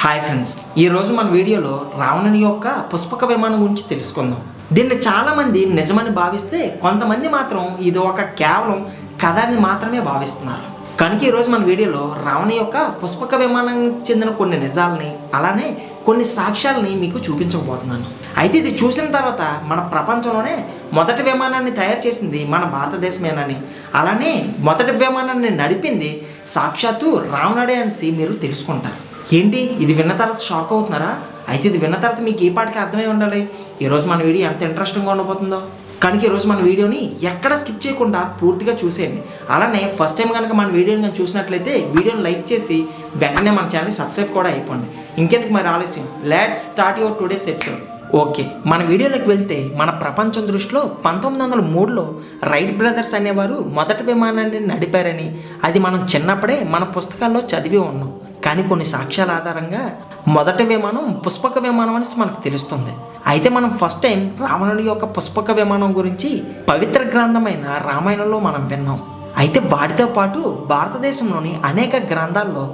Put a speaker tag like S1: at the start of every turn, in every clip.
S1: Hi friends ఈరోజు మన వీడియోలో రావణుని యొక్క పుష్పక విమానం గురించి తెలుసుకుందాం. దీన్ని చాలామంది నిజమని భావిస్తే కొంతమంది మాత్రం ఇది ఒక కేవలం కథ అని మాత్రమే భావిస్తున్నారు. కనుక ఈరోజు మన వీడియోలో రావణ యొక్క పుష్పక విమానానికి చెందిన కొన్ని నిజాలని అలానే కొన్ని సాక్ష్యాలని మీకు చూపించబోతున్నాను. అయితే ఇది చూసిన తర్వాత మన ప్రపంచంలోనే మొదటి విమానాన్ని తయారు చేసింది మన భారతదేశమేనని అలానే మొదటి విమానాన్ని నడిపింది సాక్షాత్తు రావణుడే అనేసి మీరు తెలుసుకుంటారు. ఏంటి? ఇది విన్న తర్వాత షాక్ అవుతున్నారా? అయితే ఇది విన్న తర్వాత మీకు ఏ పాటికి అర్థమై ఉండాలి? ఈరోజు మన వీడియో ఎంత ఇంట్రెస్టింగ్గా ఉండబోతుందో. కనుక ఈరోజు మన వీడియోని ఎక్కడ స్కిప్ చేయకుండా పూర్తిగా చూసేయండి. అలానే ఫస్ట్ టైం కనుక మన వీడియోని కనుక చూసినట్లయితే వీడియోని లైక్ చేసి వెంటనే మన ఛానల్ని సబ్స్క్రైబ్ కూడా అయిపోండి. ఇంకెందుకు మరి ఆలస్యం? Let start your today's episode okay మన వీడియోలోకి వెళ్తే మన ప్రపంచం దృష్టిలో పంతొమ్మిది వందల మూడులో రైట్ బ్రదర్స్ అనేవారు మొదటి విమానాన్ని నడిపారని. అది మనం చిన్నప్పుడే మన పుస్తకాల్లో చదివి ఉన్నాం. కానీ కొన్ని సాక్ష్యాల ఆధారంగా మొదటి విమానం పుష్పక విమానం అనేసి మనకు తెలుస్తుంది. అయితే మనం ఫస్ట్ టైం రావణుడి యొక్క పుష్పక విమానం గురించి పవిత్ర గ్రంథమైన రామాయణంలో మనం విన్నాం. అయితే వాటితో పాటు భారతదేశంలోని అనేక గ్రంథాల్లో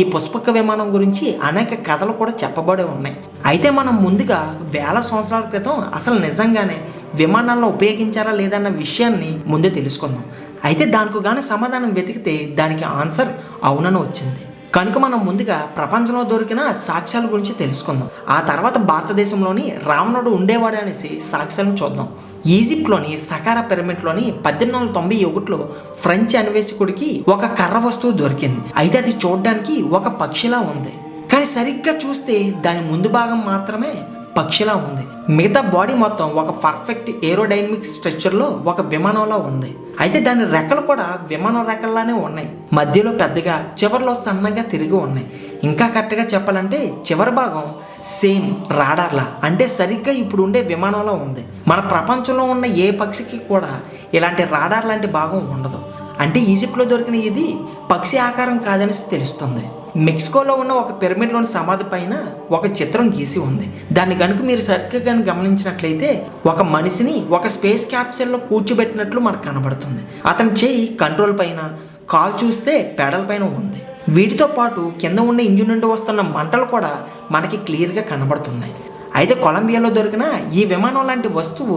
S1: ఈ పుష్పక విమానం గురించి అనేక కథలు కూడా చెప్పబడి ఉన్నాయి. అయితే మనం ముందుగా వేల సంవత్సరాల క్రితం అసలు నిజంగానే విమానాలను ఉపయోగించారా లేదన్న విషయాన్ని ముందే తెలుసుకుందాం. అయితే దానికి గాని సమాధానం వెతికితే దానికి ఆన్సర్ అవునని వచ్చింది. కనుక మనం ముందుగా ప్రపంచంలో దొరికిన సాక్ష్యాల గురించి తెలుసుకుందాం. ఆ తర్వాత భారతదేశంలోని రావణుడు ఉండేవాడు అనేసి సాక్ష్యాలను చూద్దాం. ఈజిప్ట్లోని సకారా పిరమిడ్లోని పద్దెనిమిది వందల తొంభై ఒకటిలో ఫ్రెంచ్ అన్వేషకుడికి ఒక కర్ర వస్తువు దొరికింది. అయితే అది చూడడానికి ఒక పక్షిలా ఉంది. కానీ సరిగ్గా చూస్తే దాని ముందు భాగం మాత్రమే పక్షిలా ఉంది. మిగతా బాడీ మొత్తం ఒక పర్ఫెక్ట్ ఏరోడైనమిక్ స్ట్రక్చర్లో ఒక విమానంలో ఉంది. అయితే దాని రెక్కలు కూడా విమానం రెక్కల్లానే ఉన్నాయి. మధ్యలో పెద్దగా చివరిలో సన్నగా తిరిగి ఉన్నాయి. ఇంకా కరెక్ట్గా చెప్పాలంటే చివరి భాగం సేమ్ రాడార్లా అంటే సరిగ్గా ఇప్పుడు ఉండే విమానంలో ఉంది. మన ప్రపంచంలో ఉన్న ఏ పక్షికి కూడా ఇలాంటి రాడార్ లాంటి భాగం ఉండదు. అంటే ఈజిప్ట్లో దొరికిన ఇది పక్షి ఆకారం కాదనేసి తెలుస్తుంది. మెక్సికోలో ఉన్న ఒక పిరమిడ్లోని సమాధి పైన ఒక చిత్రం గీసి ఉంది. దాన్ని కనుక మీరు సరిగ్గా గమనించినట్లయితే ఒక మనిషిని ఒక స్పేస్ క్యాప్సూల్లో కూర్చోబెట్టినట్లు మనకు కనబడుతుంది. అతని చేయి కంట్రోల్ పైన కాల్ చూస్తే పెడల్ పైన ఉంది. వీటితో పాటు కింద ఉన్న ఇంజిన్ నుండి వస్తున్న మంటలు కూడా మనకి క్లియర్గా కనబడుతున్నాయి. అయితే కొలంబియాలో దొరికిన ఈ విమానం లాంటి వస్తువు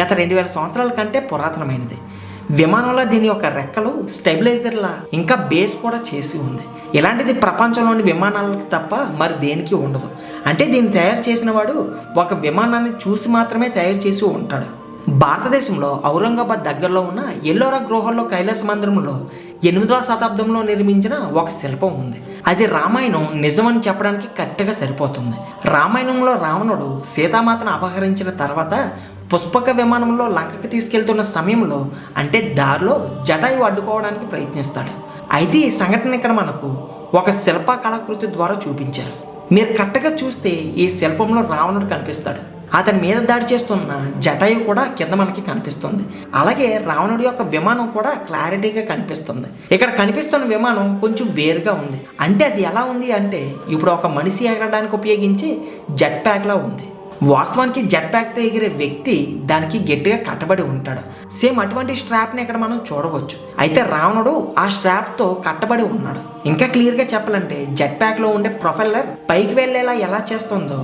S1: గత రెండు వేల సంవత్సరాల కంటే పురాతనమైనది. విమానంలో దీని యొక్క రెక్కలు స్టెబిలైజర్లా ఇంకా బేస్ కూడా చేసి ఉంది. ఇలాంటిది ప్రపంచంలోని విమానాలకు తప్ప మరి దేనికి ఉండదు. అంటే దీన్ని తయారు చేసిన వాడు ఒక విమానాన్ని చూసి మాత్రమే తయారు చేసి ఉంటాడు. భారతదేశంలో ఔరంగాబాద్ దగ్గరలో ఉన్న ఎల్లోరా గృహంలో కైలాస మందిరంలో ఎనిమిదవ శతాబ్దంలో నిర్మించిన ఒక శిల్పం ఉంది. అది రామాయణం నిజమని చెప్పడానికి కరెక్ట్గా సరిపోతుంది. రామాయణంలో రావణుడు సీతామాతను అపహరించిన తర్వాత పుష్పక విమానంలో లంకకి తీసుకెళ్తున్న సమయంలో అంటే దారిలో జటాయు అడ్డుకోవడానికి ప్రయత్నిస్తాడు. అయితే ఈ సంఘటన ఇక్కడ మనకు ఒక శిల్ప కళాకృతి ద్వారా చూపించారు. మీరు కరెక్ట్గా చూస్తే ఈ శిల్పంలో రావణుడు కనిపిస్తాడు. అతని మీద దాడి చేస్తున్న జటాయు కూడా కింద మనకి కనిపిస్తుంది. అలాగే రావణుడి యొక్క విమానం కూడా క్లారిటీగా కనిపిస్తుంది. ఇక్కడ కనిపిస్తున్న విమానం కొంచెం వేరుగా ఉంది. అంటే అది ఎలా ఉంది అంటే ఇప్పుడు ఒక మనిషి ఎగరడానికి ఉపయోగించే జెట్ ప్యాక్లా ఉంది. వాస్తవానికి జెట్ ప్యాక్తో ఎగిరే వ్యక్తి దానికి గట్టిగా కట్టబడి ఉంటాడు. సేమ్ అటువంటి స్ట్రాప్ని ఇక్కడ మనం చూడవచ్చు. అయితే రావణుడు ఆ స్ట్రాప్తో కట్టబడి ఉన్నాడు. ఇంకా క్లియర్గా చెప్పాలంటే జెట్ ప్యాక్లో ఉండే ప్రొఫెల్లర్ పైకి వెళ్ళేలా ఎలా చేస్తుందో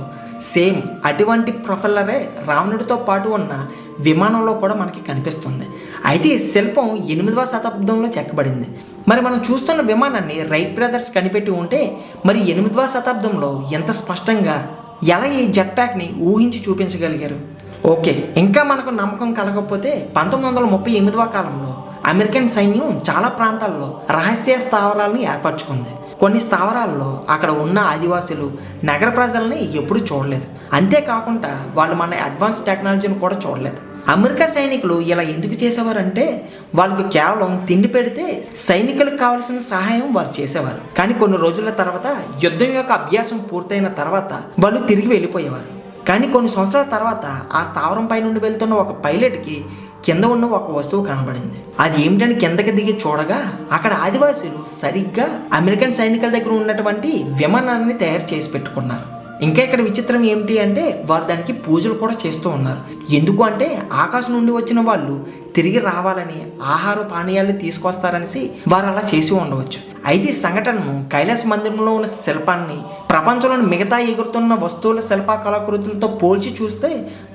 S1: సేమ్ అటువంటి ప్రొఫెల్లరే రావణుడితో పాటు ఉన్న విమానంలో కూడా మనకి కనిపిస్తుంది. అయితే ఈ శిల్పం ఎనిమిదవ శతాబ్దంలో చెక్కబడింది. మరి మనం చూస్తున్న విమానాన్ని రైట్ బ్రదర్స్ కనిపెట్టి ఉంటే మరి ఎనిమిదవ శతాబ్దంలో ఎంత స్పష్టంగా ఎలా ఈ జెట్ ప్యాక్ని ఊహించి చూపించగలిగారు? ఓకే ఇంకా మనకు నమ్మకం కలగకపోతే పంతొమ్మిది వందల ముప్పై ఎనిమిదవ కాలంలో అమెరికన్ సైన్యం చాలా ప్రాంతాల్లో రహస్య స్థావరాలను ఏర్పరచుకుంది. కొన్ని స్థావరాల్లో అక్కడ ఉన్న ఆదివాసులు నగర ప్రజల్ని ఎప్పుడూ చూడలేదు. అంతేకాకుండా వాళ్ళు మన అడ్వాన్స్ టెక్నాలజీని కూడా చూడలేదు. అమెరికా సైనికులు ఇలా ఎందుకు చేసేవారంటే వాళ్ళకు కేవలం తిండి పెడితే సైనికులకు కావాల్సిన సహాయం వారు చేసేవారు. కానీ కొన్ని రోజుల తర్వాత యుద్ధం యొక్క అభ్యాసం పూర్తయిన తర్వాత వాళ్ళు తిరిగి వెళ్ళిపోయేవారు. కానీ కొన్ని సంవత్సరాల తర్వాత ఆ స్థావరం పై నుండి వెళ్తున్న ఒక పైలట్కి కింద ఉన్న ఒక వస్తువు కనబడింది. అది ఏమిటని కిందకి దిగి చూడగా అక్కడ ఆదివాసీలు సరిగ్గా అమెరికన్ సైనికుల దగ్గర ఉన్నటువంటి విమానాన్ని తయారు చేసి పెట్టుకున్నారు. ఇంకా ఇక్కడ విచిత్రం ఏమిటి అంటే వారు దానికి పూజలు కూడా చేస్తూ ఉన్నారు. ఎందుకు అంటే ఆకాశం నుండి వచ్చిన వాళ్ళు తిరిగి రావాలని ఆహార పానీయాలు తీసుకొస్తారనేసి వారు అలా చేసి ఉండవచ్చు. అయితే ఈ సంఘటనను కైలాస మందిరంలో ఉన్న శిల్పాన్ని ప్రపంచంలోని మిగతా ఎగురుతున్న వస్తువుల శిల్ప కళాకృతులతో పోల్చి చూస్తే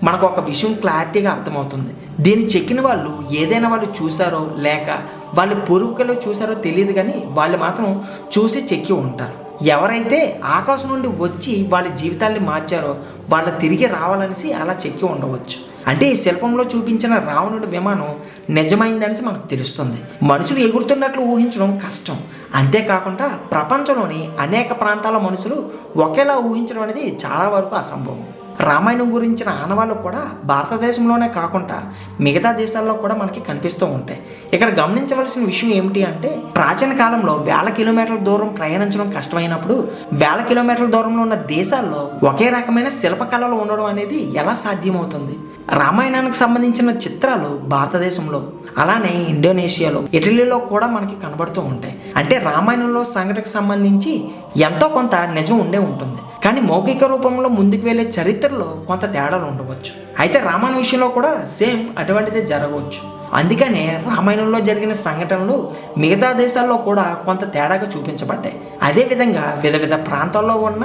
S1: మనకు ఒక విషయం క్లారిటీగా అర్థమవుతుంది. దీన్ని చెక్కిన వాళ్ళు ఏదైనా వాళ్ళు చూసారో లేక వాళ్ళ పూర్వీకులు చూసారో తెలియదు కానీ వాళ్ళు మాత్రం చూసి చెక్కి ఉంటారు. ఎవరైతే ఆకాశం నుండి వచ్చి వాళ్ళ జీవితాల్ని మార్చారో వాళ్ళు తిరిగి రావాలనేసి అలా చెక్కి ఉండవచ్చు. అంటే ఈ శిల్పంలో చూపించిన రావణుడి విమానం నిజమైందనేసి మనకు తెలుస్తుంది. మనుషులు ఎగురుతున్నట్లు ఊహించడం కష్టం. అంతేకాకుండా ప్రపంచంలోని అనేక ప్రాంతాల మనుషులు ఒకేలా ఊహించడం అనేది చాలా వరకు అసంభవం. రామాయణం గురించిన ఆనవాళ్ళు కూడా భారతదేశంలోనే కాకుండా మిగతా దేశాల్లో కూడా మనకి కనిపిస్తూ ఉంటాయి. ఇక్కడ గమనించవలసిన విషయం ఏమిటి అంటే ప్రాచీన కాలంలో వేల కిలోమీటర్ల దూరం ప్రయాణించడం కష్టమైనప్పుడు వేల కిలోమీటర్ల దూరంలో ఉన్న దేశాల్లో ఒకే రకమైన శిల్పకళలు ఉండడం అనేది ఎలా సాధ్యమవుతుంది? రామాయణానికి సంబంధించిన చిత్రాలు భారతదేశంలో అలానే ఇండోనేషియాలో ఇటలీలో కూడా మనకి కనబడుతూ ఉంటాయి. అంటే రామాయణంలో సంఘటనకు సంబంధించి ఎంతో కొంత నిజం ఉండే ఉంటుంది. కానీ మౌఖిక రూపంలో ముందుకు వెళ్ళే చరిత్రలో కొంత తేడాలు ఉండవచ్చు. అయితే రామాయణ విషయంలో కూడా సేమ్ అటువంటిదే జరగవచ్చు. అందుకనే రామాయణంలో జరిగిన సంఘటనలు మిగతా దేశాల్లో కూడా కొంత తేడాగా చూపించబడ్డాయి. అదేవిధంగా వివిధ వివిధ ప్రాంతాల్లో ఉన్న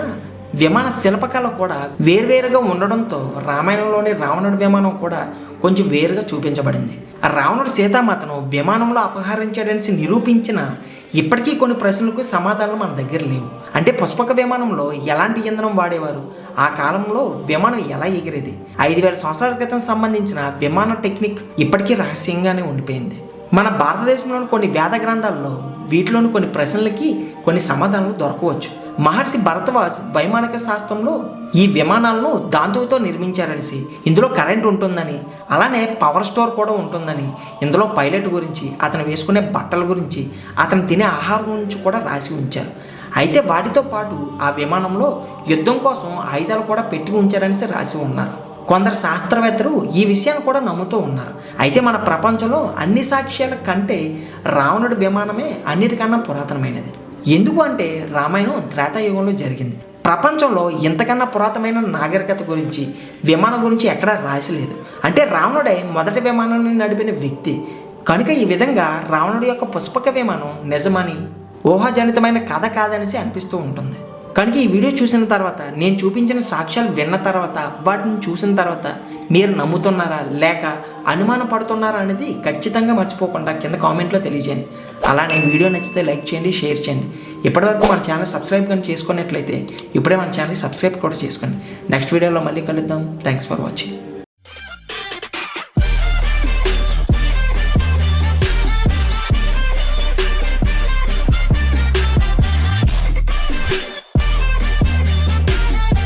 S1: విమాన శిల్పకళ కూడా వేర్వేరుగా ఉండడంతో రామాయణంలోని రావణుడి విమానం కూడా కొంచెం వేరుగా చూపించబడింది. రావణుడు సీతామాతను విమానంలో అపహరించాడనేసి నిరూపించిన ఇప్పటికీ కొన్ని ప్రశ్నలకు సమాధానాలు మన దగ్గర లేవు. అంటే పుష్పక విమానంలో ఎలాంటి ఇంధనం వాడేవారు? ఆ కాలంలో విమానం ఎలా ఎగిరేది? ఐదు వేల సంవత్సరాల క్రితం సంబంధించిన విమాన టెక్నిక్ ఇప్పటికీ రహస్యంగానే ఉండిపోయింది. మన భారతదేశంలోని కొన్ని వేద గ్రంథాల్లో వీటిలోని కొన్ని ప్రశ్నలకి కొన్ని సమాధానాలు దొరకవచ్చు. మహర్షి భరద్వాజ్ వైమానిక శాస్త్రంలో ఈ విమానాలను దాంతువుతో నిర్మించారనేసి. ఇందులో కరెంట్ ఉంటుందని అలానే పవర్ స్టోర్ కూడా ఉంటుందని. ఇందులో పైలట్ గురించి అతను వేసుకునే బట్టల గురించి అతను తినే ఆహారం గురించి కూడా రాసి ఉంచారు. అయితే వాటితో పాటు ఆ విమానంలో యుద్ధం కోసం ఆయుధాలు కూడా పెట్టి ఉంచారనేసి రాసి ఉన్నారు. కొందరు శాస్త్రవేత్తలు ఈ విషయాన్ని కూడా నమ్ముతూ ఉన్నారు. అయితే మన ప్రపంచంలో అన్ని సాక్ష్యాల కంటే రావణుడి విమానమే అన్నిటికన్నా పురాతనమైనది. ఎందుకు అంటే రామాయణం త్రేతాయుగంలో జరిగింది. ప్రపంచంలో ఇంతకన్నా పురాతనమైన నాగరికత గురించి విమానం గురించి ఎక్కడా రాసలేదు అంటే రావణుడే మొదటి విమానాన్ని నడిపిన వ్యక్తి. కనుక ఈ విధంగా రావణుడి యొక్క పుష్పక విమానం నిజమని ఊహాజనితమైన కథ కాదనేసి అనిపిస్తూ ఉంటుంది. కనుక ఈ వీడియో చూసిన తర్వాత నేను చూపించిన సాక్ష్యాలు విన్న తర్వాత వాటిని చూసిన తర్వాత మీరు నమ్ముతున్నారా లేక అనుమాన పడుతున్నారా అనేది ఖచ్చితంగా మర్చిపోకుండా కింద కామెంట్లో తెలియజేయండి. అలానే వీడియో నచ్చితే లైక్ చేయండి షేర్ చేయండి. ఇప్పటివరకు మన ఛానల్ సబ్స్క్రైబ్ కానీ చేసుకున్నట్లయితే ఇప్పుడే మన ఛానల్ సబ్స్క్రైబ్ కూడా చేసుకోండి. నెక్స్ట్ వీడియోలో మళ్ళీ కలుద్దాం. Thanks for watching.